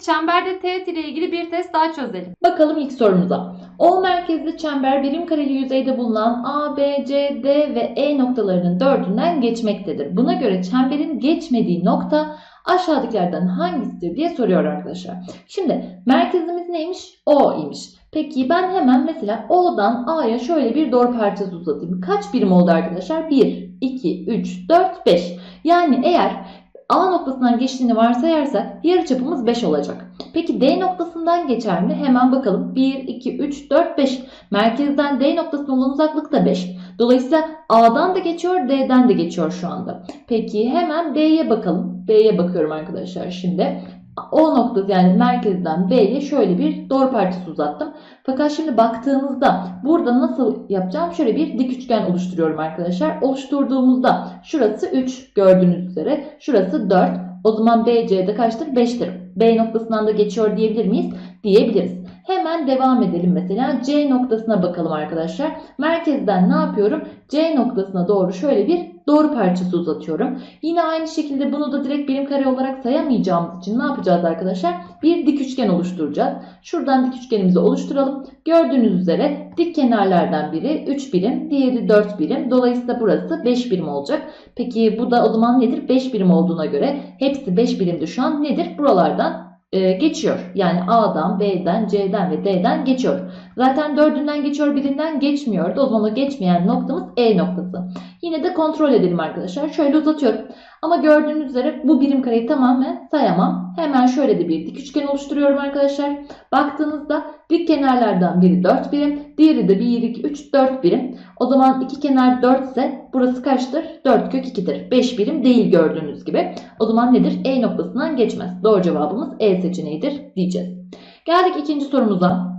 çemberde teğet ile ilgili bir test daha çözelim. Bakalım ilk sorumuza. O merkezli çember birim kareli yüzeyde bulunan A, B, C, D ve E noktalarının dördünden geçmektedir. Buna göre çemberin geçmediği nokta aşağıdakilerden hangisidir diye soruyor arkadaşlar. Şimdi merkezimiz neymiş? O imiş. Peki ben hemen mesela O'dan A'ya şöyle bir doğru parçası uzatayım. Kaç birim oldu arkadaşlar? 1, 2, 3, 4, 5. Yani eğer A noktasından geçtiğini varsayarsak yarıçapımız 5 olacak. Peki D noktasından geçer mi? Hemen bakalım. 1, 2, 3, 4, 5. Merkezden D noktasına olan uzaklık da 5. Dolayısıyla A'dan da geçiyor, D'den de geçiyor şu anda. Peki hemen B'ye bakalım. B'ye bakıyorum arkadaşlar şimdi. O noktası yani merkezden B'ye şöyle bir doğru parçası uzattım. Fakat şimdi baktığımızda burada nasıl yapacağım? Şöyle bir dik üçgen oluşturuyorum arkadaşlar. Oluşturduğumuzda şurası 3 gördüğünüz üzere. Şurası 4. O zaman BC'de kaçtır? 5'tir. B noktasından da geçiyor diyebilir miyiz? Diyebiliriz. Hemen devam edelim mesela. C noktasına bakalım arkadaşlar. Merkezden ne yapıyorum? C noktasına doğru şöyle bir doğru parçası uzatıyorum. Yine aynı şekilde bunu da direkt birim kare olarak sayamayacağımız için ne yapacağız arkadaşlar? Bir dik üçgen oluşturacağız. Şuradan dik üçgenimizi oluşturalım. Gördüğünüz üzere dik kenarlardan biri 3 birim, diğeri 4 birim. Dolayısıyla burası 5 birim olacak. Peki bu da o zaman nedir? 5 birim olduğuna göre hepsi 5 birimde şu an nedir? Buralardan e, geçiyor. Yani A'dan, B'den, C'den ve D'den geçiyor. Zaten dördünden geçiyor, birinden geçmiyordu. O zaman o geçmeyen noktamız E noktası. Yine de kontrol edelim arkadaşlar. Şöyle uzatıyorum. Ama gördüğünüz üzere bu birim kareyi tamamen sayamam. Hemen şöyle de bir dik üçgen oluşturuyorum arkadaşlar. Baktığınızda dik kenarlardan biri 4 birim, diğeri de 1, 2, 3, 4 birim. O zaman iki kenar 4 ise burası kaçtır? 4 kök 2'dir. 5 birim değil gördüğünüz gibi. O zaman nedir? E noktasından geçmez. Doğru cevabımız E seçeneğidir diyeceğiz. Geldik ikinci sorumuza.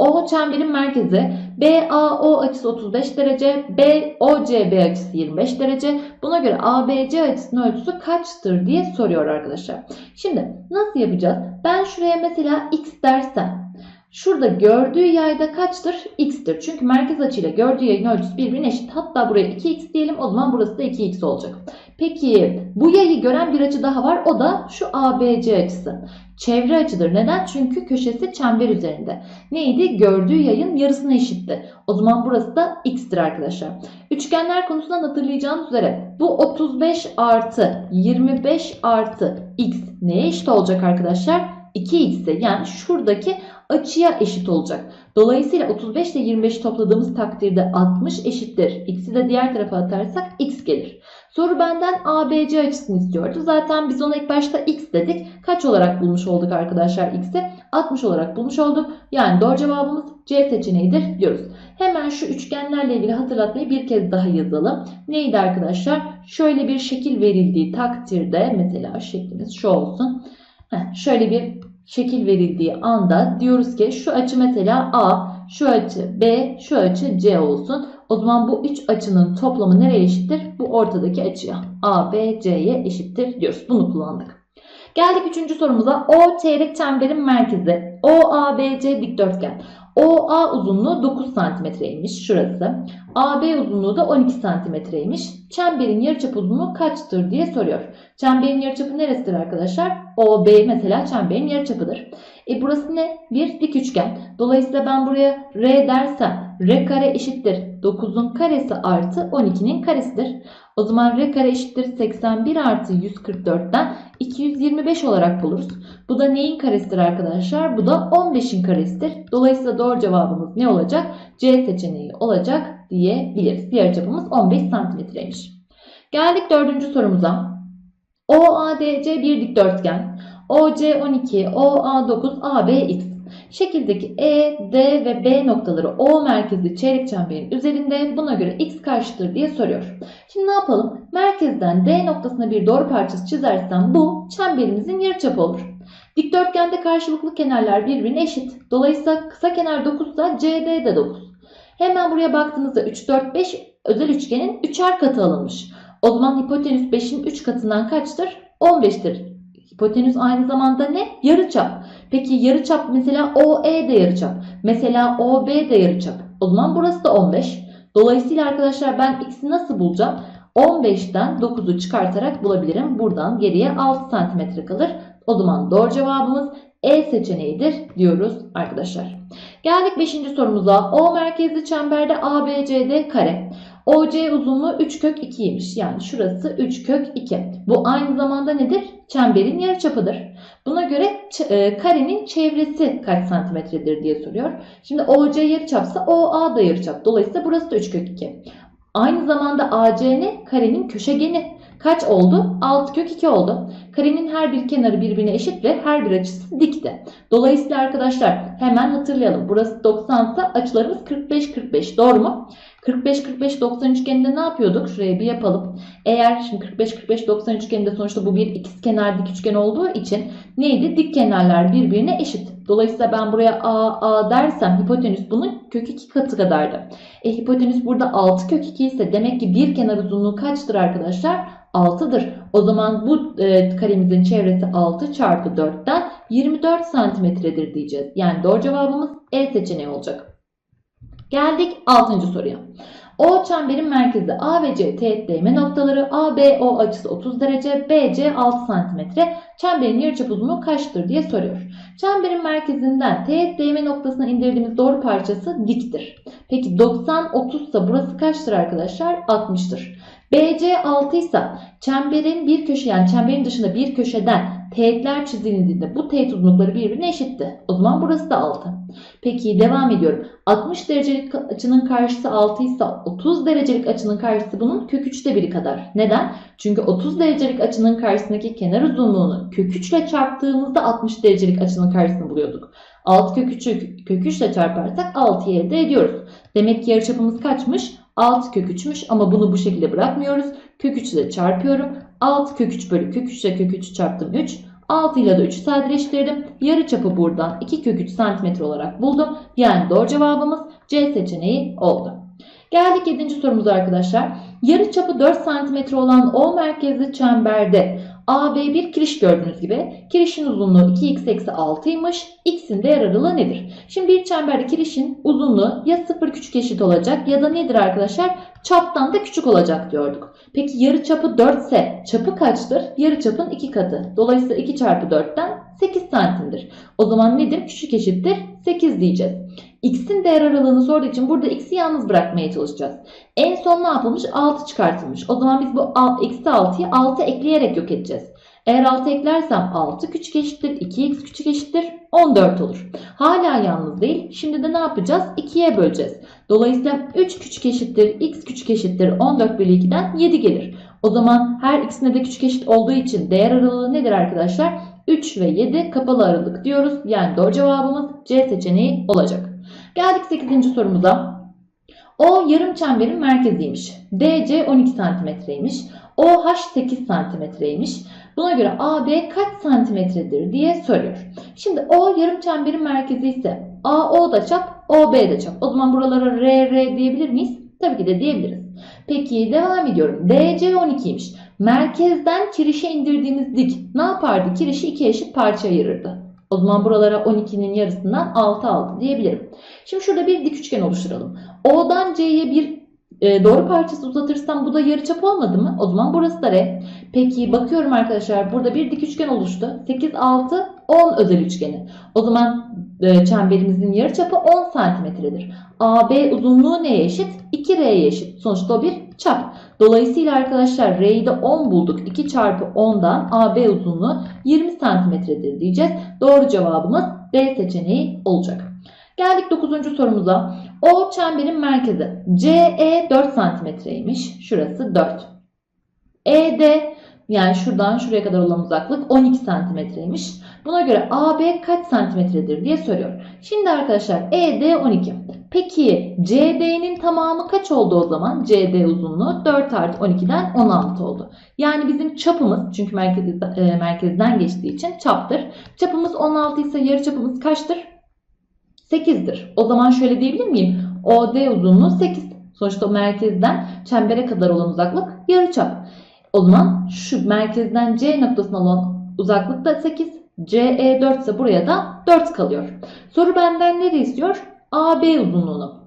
O çemberin merkezi BAO açısı 35 derece, BOCB açısı 25 derece. Buna göre ABC açısının ölçüsü kaçtır diye soruyor arkadaşlar. Şimdi nasıl yapacağız? Ben şuraya mesela x dersem Şurada gördüğü yayda kaçtır? X'tir. Çünkü merkez açıyla gördüğü yayın ölçüsü birbirine eşit. Hatta buraya 2x diyelim. O zaman burası da 2x olacak. Peki bu yayı gören bir açı daha var. O da şu ABC açısı. Çevre açıdır. Neden? Çünkü köşesi çember üzerinde. Neydi? Gördüğü yayın yarısına eşitti. O zaman burası da x'tir arkadaşlar. Üçgenler konusundan hatırlayacağınız üzere bu 35 artı 25 artı x neye eşit olacak arkadaşlar? 2x'e yani şuradaki açıya eşit olacak. Dolayısıyla 35 ile 25 topladığımız takdirde 60 eşittir. X'i de diğer tarafa atarsak x gelir. Soru benden ABC açısını istiyordu. Zaten biz ona ilk başta x dedik. Kaç olarak bulmuş olduk arkadaşlar x'i? 60 olarak bulmuş olduk. Yani doğru cevabımız C seçeneğidir diyoruz. Hemen şu üçgenlerle ilgili hatırlatmayı bir kez daha yazalım. Neydi arkadaşlar? Şöyle bir şekil verildiği takdirde mesela şeklimiz şu olsun. Heh, şöyle bir şekil verildiği anda diyoruz ki şu açı mesela A, şu açı B, şu açı C olsun. O zaman bu üç açının toplamı nereye eşittir? Bu ortadaki açıya. A, B, C'ye eşittir diyoruz. Bunu kullandık. Geldik üçüncü sorumuza. O çeyrek çemberin merkezi. O, A, B, C dikdörtgen. OA uzunluğu 9 santimetreymiş şurası. AB uzunluğu da 12 santimetreymiş. Çemberin yarıçap uzunluğu kaçtır diye soruyor. Çemberin yarıçapı neresidir arkadaşlar? OB mesela çemberin yarıçapıdır. E burası ne? Bir dik üçgen. Dolayısıyla ben buraya R dersem R kare eşittir 9'un karesi artı 12'nin karesidir. O zaman R kare eşittir 81 artı 144'ten 225 olarak buluruz. Bu da neyin karesidir arkadaşlar? Bu da 15'in karesidir. Dolayısıyla doğru cevabımız ne olacak? C seçeneği olacak diyebiliriz. Diğer cevabımız 15 santimetreymiş. Geldik dördüncü sorumuza. OADC bir dikdörtgen. OC 12, OA 9, AB x. Şekildeki E, D ve B noktaları O merkezli çeyrek çemberin üzerinde buna göre x kaçtır diye soruyor. Şimdi ne yapalım? Merkezden D noktasına bir doğru parçası çizersem bu çemberimizin yarıçapı olur. Dikdörtgende karşılıklı kenarlar birbirine eşit. Dolayısıyla kısa kenar 9 ise CD de 9. Hemen buraya baktığınızda 3, 4, 5 özel üçgenin 3'er katı alınmış. O zaman hipotenüs 5'in 3 katından kaçtır? 15'tir. Hipotenüs aynı zamanda ne? Yarıçap. Peki yarıçap mesela OE de yarıçap. Mesela OB de yarıçap. O zaman burası da 15. Dolayısıyla arkadaşlar ben x'i nasıl bulacağım? 15'ten 9'u çıkartarak bulabilirim. Buradan geriye 6 cm kalır. O zaman doğru cevabımız E seçeneğidir diyoruz arkadaşlar. Geldik 5. sorumuza. O merkezli çemberde ABCD kare. OC uzunluğu 3 kök 2'ymiş. Yani şurası 3 kök 2. Bu aynı zamanda nedir? Çemberin yarıçapıdır. Buna göre e, karenin çevresi kaç santimetredir diye soruyor. Şimdi OC yarıçapsa OA da yarıçap. Dolayısıyla burası da 3 kök 2. Aynı zamanda AC ne? Karenin köşegeni. Kaç oldu? 6 kök 2 oldu. Karenin her bir kenarı birbirine eşit ve her bir açısı dikti. Dolayısıyla arkadaşlar hemen hatırlayalım. Burası 90 ise açılarımız 45-45. Doğru mu? 45-45-90 üçgeninde ne yapıyorduk? Şuraya bir yapalım. Eğer şimdi 45-45-90 üçgeninde sonuçta bu bir ikizkenar dik üçgen olduğu için neydi? Dik kenarlar birbirine eşit. Dolayısıyla ben buraya A, A dersem hipotenüs bunun kök 2 katı kadardı. E hipotenüs burada 6 kök 2 ise demek ki bir kenar uzunluğu kaçtır arkadaşlar? 6'dır. O zaman bu e, karemizin çevresi 6 çarpı 4'ten 24 santimetredir diyeceğiz. Yani doğru cevabımız E seçeneği olacak. Geldik 6. soruya. O çemberin merkezi A ve C teğet değme noktaları A, B, O açısı 30 derece, B, C 6 santimetre. Çemberin yarıçap uzunluğu kaçtır diye soruyor. Çemberin merkezinden teğet değme noktasına indirdiğimiz doğru parçası diktir. Peki 90 30 ise burası kaçtır arkadaşlar? 60'tır. BC 6 ise çemberin bir köşe yani çemberin dışında bir köşeden teğetler çizildiğinde bu teğet uzunlukları birbirine eşitti. O zaman burası da 6. Peki devam ediyorum. 60 derecelik açının karşısı 6 ise 30 derecelik açının karşısı bunun kök 3'te biri kadar. Neden? Çünkü 30 derecelik açının karşısındaki kenar uzunluğunu kök 3 ile çarptığımızda 60 derecelik açının karşısını buluyorduk. 6 kök 3'ü kök 3 ile çarparsak 6'yı elde ediyoruz. Demek ki yarıçapımız kaçmış? 6 kök 3'müş ama bunu bu şekilde bırakmıyoruz. Kök 3 ile çarpıyorum. 6 kök 3 bölü kök 3 ile kök 3 çarptım 3. 6 ile de 3'ü sadeleştirdim. Yarı çapı buradan 2 kök 3 cm olarak buldum. Yani doğru cevabımız C seçeneği oldu. Geldik 7. sorumuza arkadaşlar. Yarı çapı 4 cm olan O merkezli çemberde AB bir kiriş gördüğünüz gibi. Kirişin uzunluğu 2x eksi 6'ymış. X'in değer aralığı nedir? Şimdi bir çemberde kirişin uzunluğu ya 0 küçük eşit olacak ya da nedir arkadaşlar? Çaptan da küçük olacak diyorduk. Peki yarı çapı 4 ise çapı kaçtır? Yarı çapın 2 katı. Dolayısıyla 2 çarpı 4'ten 8 santimdir. O zaman nedir? Küçük eşittir 8 diyeceğiz. X'in değer aralığını sorduğu için burada X'i yalnız bırakmaya çalışacağız. En son ne yapılmış? 6 çıkartılmış. O zaman biz bu eksi 6'yı 6 ekleyerek yok edeceğiz. Eğer 6 eklersem 6 küçük eşittir, 2x küçük eşittir, 14 olur. Hala yalnız değil. Şimdi de ne yapacağız? 2'ye böleceğiz. Dolayısıyla 3 küçük eşittir, x küçük eşittir, 14 bölü 2'den 7 gelir. O zaman her ikisine de küçük eşit olduğu için değer aralığı nedir arkadaşlar? 3 ve 7 kapalı aralık diyoruz. Yani doğru cevabımız C seçeneği olacak. Geldik 8. sorumuza. O yarım çemberin merkeziymiş. DC 12 santimetreymiş. OH 8 santimetreymiş. Buna göre AB kaç santimetredir diye soruyor. Şimdi O yarım çemberin merkezi ise AO da çap, OB de çap. O zaman buralara RR diyebilir miyiz? Tabii ki de diyebiliriz. Peki devam ediyorum. DC 12'ymiş. Merkezden kirişe indirdiğimiz dik ne yapardı? Kirişi iki eşit parça ayırırdı. O zaman buralara 12'nin yarısından 6 aldı diyebilirim. Şimdi şurada bir dik üçgen oluşturalım. O'dan C'ye bir e, doğru parçası uzatırsam bu da yarıçap olmadı mı? O zaman burası da R. Peki bakıyorum arkadaşlar burada bir dik üçgen oluştu. 8, 6, 10 özel üçgeni. O zaman e, çemberimizin yarıçapı 10 santimetredir. AB uzunluğu neye eşit? 2R'ye eşit. Sonuçta o bir çap. Dolayısıyla arkadaşlar R'yi de 10 bulduk. 2 çarpı 10'dan AB uzunluğu 20 santimetredir diyeceğiz. Doğru cevabımız D seçeneği olacak. Geldik 9. sorumuza. O çemberin merkezi. CE 4 santimetreymiş. Şurası 4. ED yani şuradan şuraya kadar olan uzaklık 12 santimetreymiş. Buna göre AB kaç santimetredir diye soruyor. Şimdi arkadaşlar ED 12. Peki CD'nin tamamı kaç oldu o zaman? CD uzunluğu 4 artı 12'den 16 oldu. Yani bizim çapımız çünkü e, merkezden geçtiği için çaptır. Çapımız 16 ise yarı çapımız kaçtır? 8'dir. O zaman şöyle diyebilir miyim? OD uzunluğu 8. Sonuçta merkezden çembere kadar olan uzaklık yarıçap. O zaman şu merkezden C noktasına olan uzaklık da 8. CE 4 ise buraya da 4 kalıyor. Soru benden ne istiyor? AB uzunluğunu.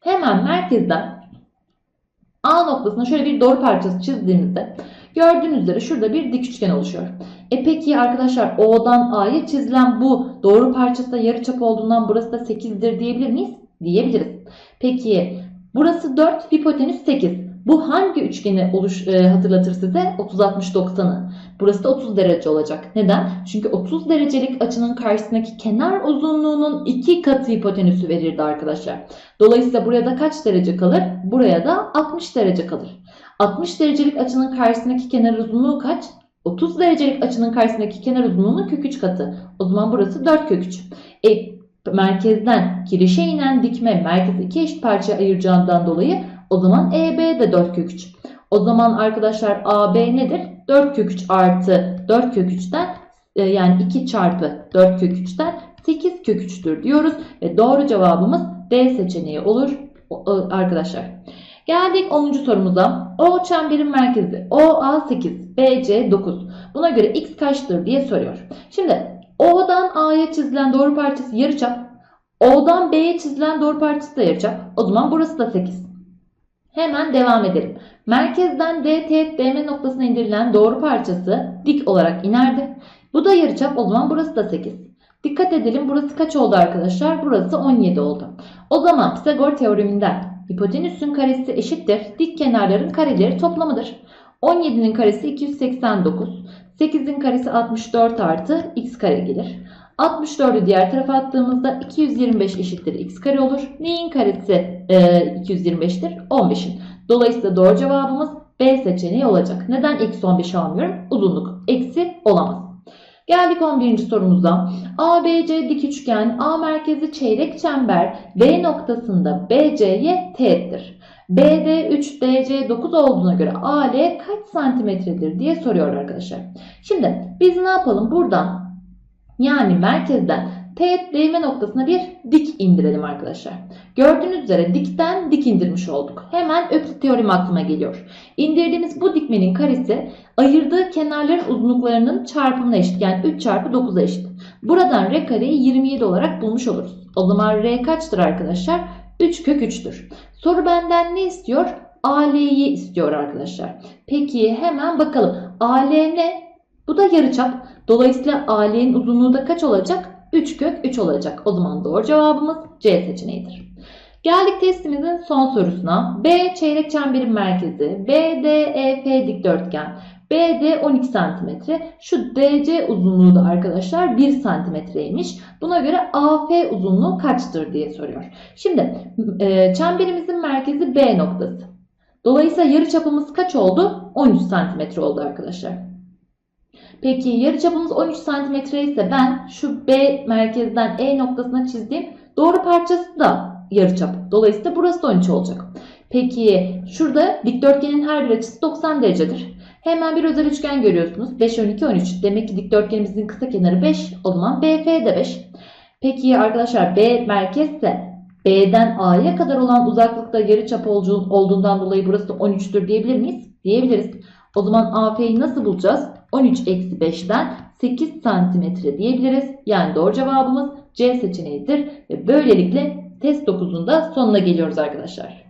Hemen merkezden A noktasına şöyle bir doğru parçası çizdiğimizde Gördüğünüz üzere şurada bir dik üçgen oluşuyor. E peki arkadaşlar O'dan A'ya çizilen bu doğru parçası da yarıçap olduğundan burası da 8'dir diyebilir miyiz? Diyebiliriz. Peki burası 4, hipotenüs 8. Bu hangi üçgeni oluş, e, hatırlatır size? 30 60 90'ı. Burası da 30 derece olacak. Neden? Çünkü 30 derecelik açının karşısındaki kenar uzunluğunun 2 katı hipotenüsü verirdi arkadaşlar. Dolayısıyla buraya da kaç derece kalır? Buraya da 60 derece kalır. 60 derecelik açının karşısındaki kenar uzunluğu kaç? 30 derecelik açının karşısındaki kenar uzunluğunun kök 3 katı. O zaman burası 4 kök 3. E, merkezden kirişe inen dikme merkezi iki eşit parçaya ayıracağından dolayı o zaman EB de 4 kök 3. O zaman arkadaşlar AB nedir? 4 kök 3 artı 4 kök 3'ten e, yani 2 çarpı 4 kök 3'ten 8 kök 3'tür diyoruz. Ve doğru cevabımız D seçeneği olur o- arkadaşlar. Geldik 10. sorumuza. O çemberin merkezi OA 8, BC 9. Buna göre x kaçtır diye soruyor. Şimdi O'dan A'ya çizilen doğru parçası yarıçap. O'dan B'ye çizilen doğru parçası da yarıçap. O zaman burası da 8. Hemen devam edelim. Merkezden D teğet DM noktasına indirilen doğru parçası dik olarak inerdi. Bu da yarıçap o zaman burası da 8. Dikkat edelim burası kaç oldu arkadaşlar? Burası 17 oldu. O zaman Pisagor teoreminden hipotenüsün karesi eşittir dik kenarların kareleri toplamıdır. 17'nin karesi 289. 8'in karesi 64 artı x kare gelir. 64'ü diğer tarafa attığımızda 225 eşittir x kare olur. Neyin karesi e, 225'tir? 15'in. Dolayısıyla doğru cevabımız B seçeneği olacak. Neden eksi 15 almıyorum? Uzunluk eksi olamaz. Geldik 11. sorumuza. ABC dik üçgen A merkezi çeyrek çember B noktasında BC'ye teğettir. BD 3 DC 9 olduğuna göre AL kaç santimetredir diye soruyor arkadaşlar. Şimdi biz ne yapalım? Buradan yani merkezden teğet değme noktasına bir dik indirelim arkadaşlar. Gördüğünüz üzere dikten dik indirmiş olduk. Hemen Öklit teoremi aklıma geliyor. İndirdiğimiz bu dikmenin karesi ayırdığı kenarların uzunluklarının çarpımına eşit. Yani 3 çarpı 9'a eşit. Buradan r kareyi 27 olarak bulmuş oluruz. O zaman r kaçtır arkadaşlar? 3 kök 3'tür. Soru benden ne istiyor? AL'yi istiyor arkadaşlar. Peki hemen bakalım. AL ne? Bu da yarıçap. Dolayısıyla AL'nin uzunluğu da kaç olacak? 3 kök 3 olacak. O zaman doğru cevabımız C seçeneğidir. Geldik testimizin son sorusuna. B çeyrek çemberin merkezi. BDEF dikdörtgen. BD 12 cm. Şu DC uzunluğu da arkadaşlar 1 cm'ymiş. Buna göre AF uzunluğu kaçtır diye soruyor. Şimdi e, çemberimizin merkezi B noktası. Dolayısıyla yarıçapımız kaç oldu? 13 cm oldu arkadaşlar. Peki yarıçapımız 13 cm ise ben şu B merkezden E noktasına çizdiğim doğru parçası da yarıçap. Dolayısıyla burası da 13 olacak. Peki şurada dikdörtgenin her bir açısı 90 derecedir. Hemen bir özel üçgen görüyorsunuz. 5, 12, 13. Demek ki dikdörtgenimizin kısa kenarı 5. O zaman BF de 5. Peki arkadaşlar B merkezse B'den A'ya kadar olan uzaklıkta yarıçap olduğu- olduğundan dolayı burası da 13'tür diyebilir miyiz? Diyebiliriz. O zaman AF'yi nasıl bulacağız? 13 eksi 5'ten 8 santimetre diyebiliriz. Yani doğru cevabımız C seçeneğidir. Ve böylelikle test 9'un da sonuna geliyoruz arkadaşlar.